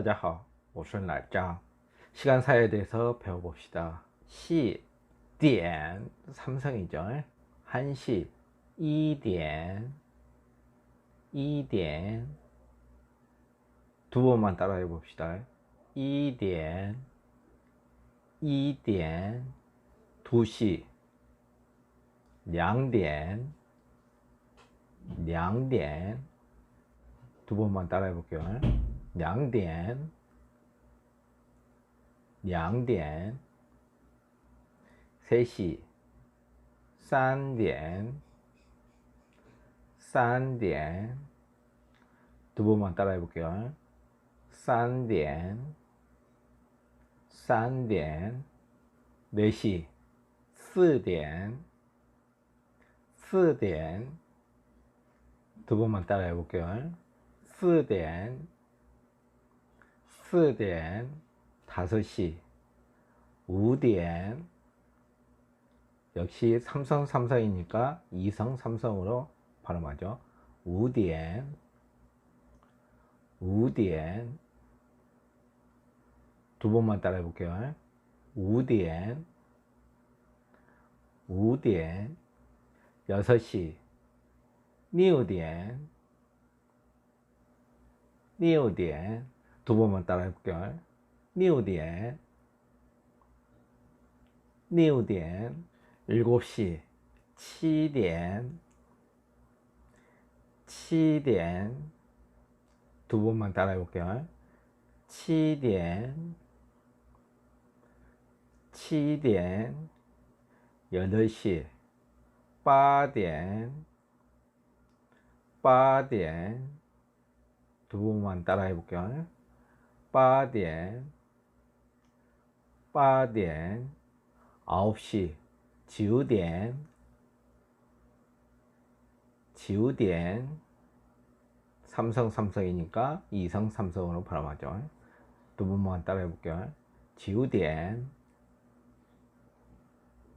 大家好我是奶张 시간사에 대해서 배워봅시다 시, 点 삼성이죠 1시, 2点 2点 두 번만 따라해 봅시다 2点 2点 2시 2点 2点 두 번만 따라해 볼게요 两点，两点，세 시， 三点，三点，두번만따라해볼게요三点，三点，네 시， 四点，四点，두번만따라해볼게요四点。 4点 5시 우디엔 역시 삼성 삼성이니까 이성 삼성으로 발음하죠. 우디엔 우디엔 두 번만 따라해 볼게요. 우디엔 우디엔 여섯 시 니우디엔 니우디엔 두 번만 따라 해볼게요. 6点 6点 7시 7点 7点 두 번만 따라 해볼게요. 7点 7点 8시 8点 8点 두 번만 따라 해볼게요. 八点八点9시九点九点삼성 삼성이니까 이성 삼성으로 발음하죠. 두 번만 따라해 볼게요. 九点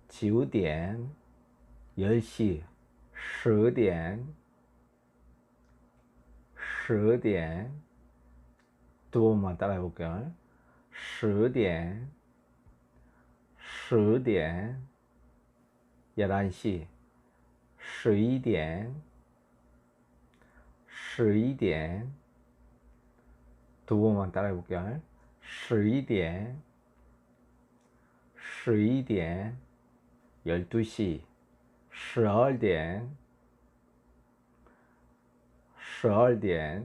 9点 10시 10点 10点 두 번만 따라해 볼게요. 10대 10대 11시 11대 11대 두 번만 따라해 볼게요. 11대 11대 12시 12대 12대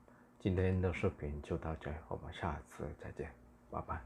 今天的视频就到这，我们下次再见，拜拜。